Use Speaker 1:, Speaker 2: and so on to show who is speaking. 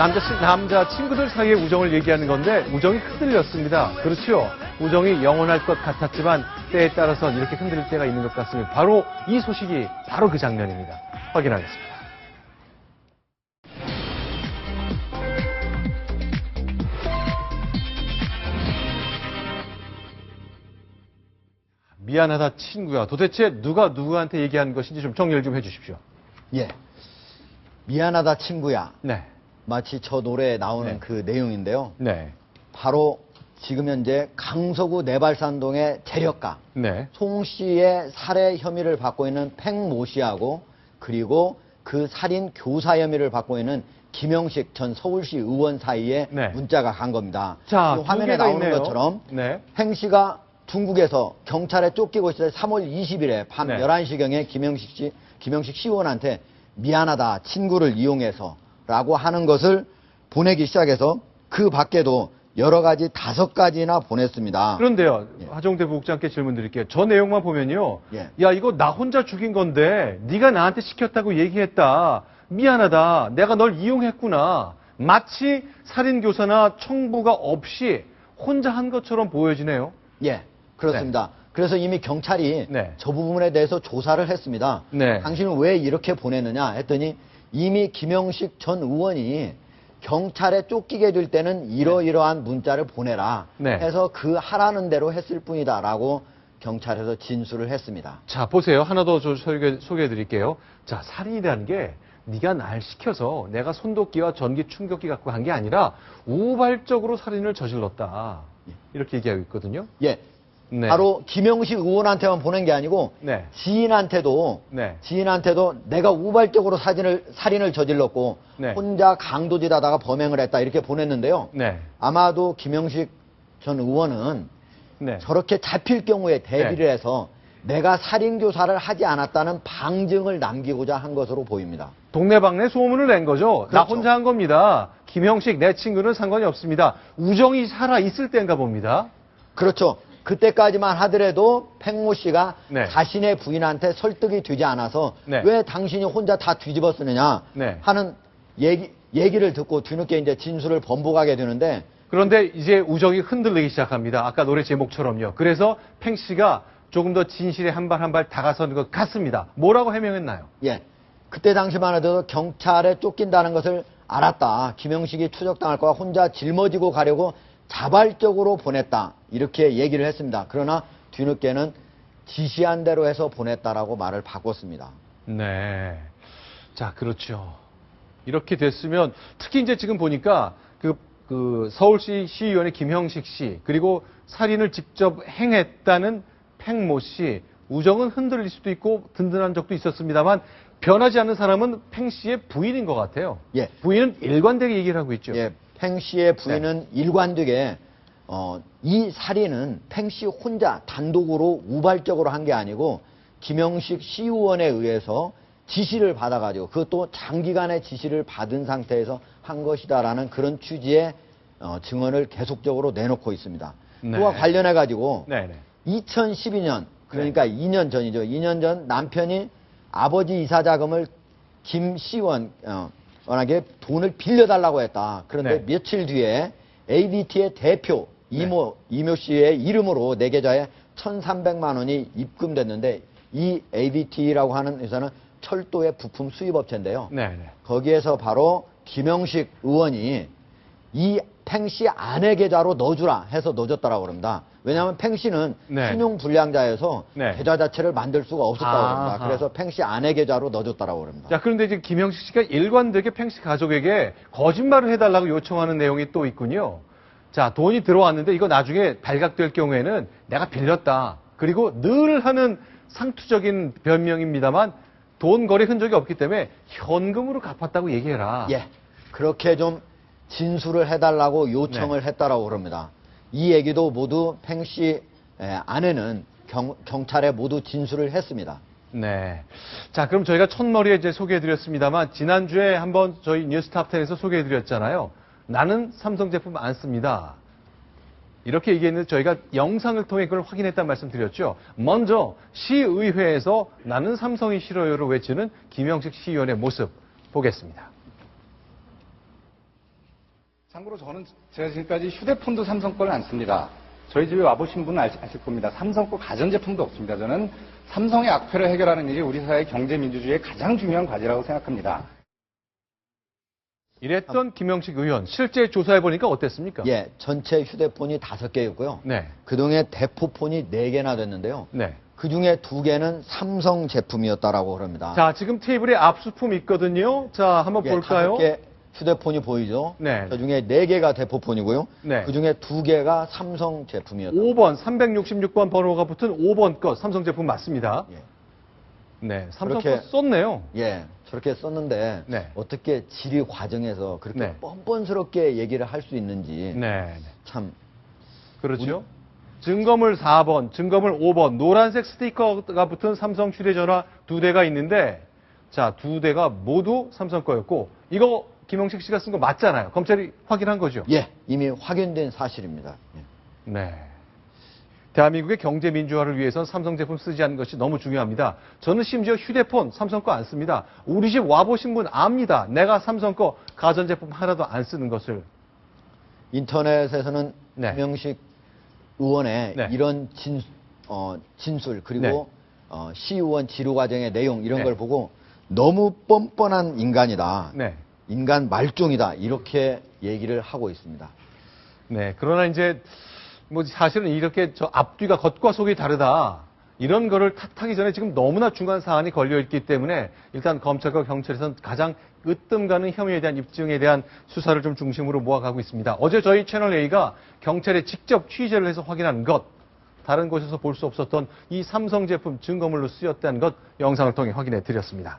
Speaker 1: 남자, 친- 남자 친구들 사이의 우정을 얘기하는 건데 우정이 흔들렸습니다. 그렇죠. 우정이 영원할 것 같았지만 때에 따라서는 이렇게 흔들릴 때가 있는 것 같습니다. 바로 이 소식이 바로 그 장면입니다. 확인하겠습니다. 미안하다 친구야. 도대체 누가 누구한테 얘기한 것인지 좀 정리를 좀 해주십시오.
Speaker 2: 예. 미안하다 친구야.
Speaker 1: 네.
Speaker 2: 마치 저 노래에 나오는
Speaker 1: 네.
Speaker 2: 그 내용인데요.
Speaker 1: 네.
Speaker 2: 바로 지금 현재 강서구 내발산동의 재력가
Speaker 1: 네.
Speaker 2: 송 씨의 살해 혐의를 받고 있는 팽모 씨하고 그리고 그 살인 교사 혐의를 받고 있는 김영식 전 서울시 의원 사이에
Speaker 1: 네.
Speaker 2: 문자가 간 겁니다.
Speaker 1: 자,
Speaker 2: 화면에 나오는
Speaker 1: 있네요.
Speaker 2: 것처럼
Speaker 1: 네.
Speaker 2: 행 씨가 중국에서 경찰에 쫓기고 있을 때 3월 20일에 밤
Speaker 1: 네.
Speaker 2: 11시경에 김영식 씨, 김영식 시의원한테 미안하다, 친구를 이용해서 라고 하는 것을 보내기 시작해서 그 밖에도 여러 가지 다섯 가지나 보냈습니다.
Speaker 1: 그런데요,
Speaker 2: 예.
Speaker 1: 하정대 부국장께 질문 드릴게요. 저 내용만 보면요.
Speaker 2: 예.
Speaker 1: 야, 이거 나 혼자 죽인 건데, 네가 나한테 시켰다고 얘기했다. 미안하다. 내가 널 이용했구나. 마치 살인 교사나 청부가 없이 혼자 한 것처럼 보여지네요.
Speaker 2: 예, 그렇습니다. 그래서 이미 경찰이
Speaker 1: 네.
Speaker 2: 저 부분에 대해서 조사를 했습니다.
Speaker 1: 네.
Speaker 2: 당신은 왜 이렇게 보내느냐 했더니 이미 김영식 전 의원이 경찰에 쫓기게 될 때는 이러이러한 문자를 보내라
Speaker 1: 네.
Speaker 2: 해서 그 하라는 대로 했을 뿐이다라고 경찰에서 진술을 했습니다.
Speaker 1: 자, 보세요. 하나 더저 소개, 소개해 드릴게요. 자, 살인이라는 게 네가 날 시켜서 내가 손도끼와 전기 충격기 갖고 한게 아니라 우발적으로 살인을 저질렀다. 이렇게 얘기하고 있거든요.
Speaker 2: 예,
Speaker 1: 네.
Speaker 2: 바로 김영식 의원한테만 보낸 게 아니고
Speaker 1: 네.
Speaker 2: 지인한테도
Speaker 1: 네.
Speaker 2: 지인한테도 내가 우발적으로 사진을 살인을 저질렀고
Speaker 1: 네.
Speaker 2: 혼자 강도질하다가 범행을 했다 이렇게 보냈는데요.
Speaker 1: 네.
Speaker 2: 아마도 김영식 전 의원은
Speaker 1: 네.
Speaker 2: 저렇게 잡힐 경우에 대비를 해서 내가 살인 교사를 하지 않았다는 방증을 남기고자 한 것으로 보입니다.
Speaker 1: 동네방네 소문을 낸 거죠. 나
Speaker 2: 그렇죠.
Speaker 1: 혼자 한 겁니다. 김형식 내 친구는 상관이 없습니다. 우정이 살아 있을 때인가 봅니다.
Speaker 2: 그렇죠. 그때까지만 하더라도 팽모 씨가
Speaker 1: 네.
Speaker 2: 자신의 부인한테 설득이 되지 않아서
Speaker 1: 네.
Speaker 2: 왜 당신이 혼자 다 뒤집어 쓰느냐
Speaker 1: 네.
Speaker 2: 하는 얘기, 얘기를 듣고 뒤늦게 이제 진술을 번복하게 되는데
Speaker 1: 그런데 이제 우정이 흔들리기 시작합니다. 아까 노래 제목처럼요. 그래서 팽 씨가 조금 더 진실에 한 발 한 발 다가서는 것 같습니다. 뭐라고 해명했나요?
Speaker 2: 예. 그때 당시만 해도 경찰에 쫓긴다는 것을 알았다. 김영식이 추적당할 거야 혼자 짊어지고 가려고 자발적으로 보냈다. 이렇게 얘기를 했습니다. 그러나 뒤늦게는 지시한 대로 해서 보냈다라고 말을 바꿨습니다.
Speaker 1: 네. 자, 그렇죠. 이렇게 됐으면 특히 이제 지금 보니까 그, 그 서울시 시의원의 김형식 씨 그리고 살인을 직접 행했다는 팽모 씨 우정은 흔들릴 수도 있고 든든한 적도 있었습니다만 변하지 않는 사람은 팽 씨의 부인인 것 같아요.
Speaker 2: 예.
Speaker 1: 부인은 일관되게 얘기를 하고 있죠.
Speaker 2: 예, 팽 씨의 부인은 일관되게 어, 이 살인은 팽씨 혼자 단독으로 우발적으로 한 게 아니고 김영식 시의원에 의해서 지시를 받아가지고 그것도 장기간의 지시를 받은 상태에서 한 것이다라는 그런 취지의 어, 증언을 계속적으로 내놓고 있습니다.
Speaker 1: 네.
Speaker 2: 그와 관련해 가지고
Speaker 1: 네 네.
Speaker 2: 2012년 그러니까 2년 전이죠. 2년 전 남편이 아버지 이사 자금을 김 씨원 어, 워낙에 돈을 빌려달라고 했다. 그런데
Speaker 1: 네.
Speaker 2: 며칠 뒤에 ADT의 대표 이모 이모 씨의 이름으로 내 계좌에 1,300만 원이 입금됐는데 이 ADT라고 하는 회사는 철도의 부품 수입업체인데요.
Speaker 1: 네 네.
Speaker 2: 거기에서 바로 김영식 의원이 이 팽씨 아내 계좌로 넣어주라 해서 넣어줬다라고 그럽니다. 왜냐하면 팽씨는
Speaker 1: 네.
Speaker 2: 신용 불량자여서
Speaker 1: 네.
Speaker 2: 계좌 자체를 만들 수가 없었다고. 그럽니다. 그래서 팽씨 아내 계좌로 넣어줬다라고 그럽니다.
Speaker 1: 자, 그런데 이제 김형식 씨가 일관되게 팽씨 가족에게 거짓말을 해달라고 요청하는 내용이 또 있군요. 자, 돈이 들어왔는데 이거 나중에 발각될 경우에는 내가 빌렸다. 그리고 늘 하는 상투적인 변명입니다만 돈 거래 흔적이 없기 때문에 현금으로 갚았다고 얘기해라.
Speaker 2: 예, 그렇게 좀 진술을 해달라고 요청을
Speaker 1: 네.
Speaker 2: 했다라고 그럽니다. 이 얘기도 모두 팽씨 아내는 경, 경찰에 모두 진술을 했습니다.
Speaker 1: 네. 자, 그럼 저희가 첫머리에 이제 소개해드렸습니다만, 지난주에 한번 저희 뉴스탑10에서 소개해드렸잖아요. 나는 삼성 제품 안 씁니다. 이렇게 얘기했는데 저희가 영상을 통해 그걸 확인했다는 말씀 드렸죠. 먼저 시의회에서 나는 삼성이 싫어요로 외치는 김영식 시의원의 모습 보겠습니다.
Speaker 3: 참고로 저는 제가 지금까지 휴대폰도 삼성 거를 안 씁니다. 저희 집에 와보신 분은 아실 겁니다. 삼성 거 가전제품도 없습니다. 저는 삼성의 악폐를 해결하는 일이 우리 사회 경제민주주의의 가장 중요한 과제라고 생각합니다.
Speaker 1: 이랬던 김영식 의원, 실제 조사해 보니까 어땠습니까?
Speaker 2: 예, 전체 휴대폰이 다섯 개였고요.
Speaker 1: 네.
Speaker 2: 그동안 대포폰이 네 개나 됐는데요.
Speaker 1: 네.
Speaker 2: 그 중에 두 개는 삼성 제품이었다라고 그럽니다.
Speaker 1: 자, 지금 테이블에 압수품 있거든요. 자, 한번
Speaker 2: 예,
Speaker 1: 볼까요?
Speaker 2: 다섯 개 휴대폰이 보이죠?
Speaker 1: 네.
Speaker 2: 그 중에 네 개가 대포폰이고요.
Speaker 1: 네.
Speaker 2: 그 중에 두 개가 삼성 제품이었다.
Speaker 1: 5번, 366번 번호가 붙은 5번 것 삼성 제품 맞습니다.
Speaker 2: 예.
Speaker 1: 네, 삼성
Speaker 2: 그렇게-
Speaker 1: 거 썼네요.
Speaker 2: 예, 저렇게 썼는데
Speaker 1: 네.
Speaker 2: 어떻게 질의 과정에서 그렇게
Speaker 1: 네.
Speaker 2: 뻔뻔스럽게 얘기를 할 수 있는지
Speaker 1: 네, 네.
Speaker 2: 참
Speaker 1: 그렇죠. 증거물 4번, 증거물 5번, 노란색 스티커가 붙은 삼성 휴대전화 두 대가 있는데, 자, 두 대가 모두 삼성 거였고, 이거 김영식 씨가 쓴 거 맞잖아요. 검찰이 확인한 거죠.
Speaker 2: 예, 이미 확인된 사실입니다. 예.
Speaker 1: 네. 대한민국의 경제 민주화를 위해선 삼성 제품 쓰지 않는 것이 너무 중요합니다. 저는 심지어 휴대폰 삼성 거 안 씁니다. 우리 집 와보신 분 압니다. 내가 삼성 거 가전제품 하나도 안 쓰는 것을.
Speaker 2: 인터넷에서는
Speaker 1: 네.
Speaker 2: 김영식 의원의
Speaker 1: 네.
Speaker 2: 이런 진, 어, 진술 그리고
Speaker 1: 네.
Speaker 2: 어, 시의원 지루 과정의 내용 이런
Speaker 1: 네.
Speaker 2: 걸 보고 너무 뻔뻔한 인간이다.
Speaker 1: 네.
Speaker 2: 인간 말종이다. 이렇게 얘기를 하고 있습니다.
Speaker 1: 네. 그러나 이제 뭐 사실은 이렇게 저 앞뒤가 겉과 속이 다르다. 이런 거를 탓하기 전에 지금 너무나 중요한 사안이 걸려 있기 때문에 일단 검찰과 경찰에서는 가장 으뜸 가는 혐의에 대한 입증에 대한 수사를 좀 중심으로 모아가고 있습니다. 어제 저희 채널 A가 경찰에 직접 취재를 해서 확인한 것, 다른 곳에서 볼 수 없었던 이 삼성 제품 증거물로 쓰였다는 것 영상을 통해 확인해 드렸습니다.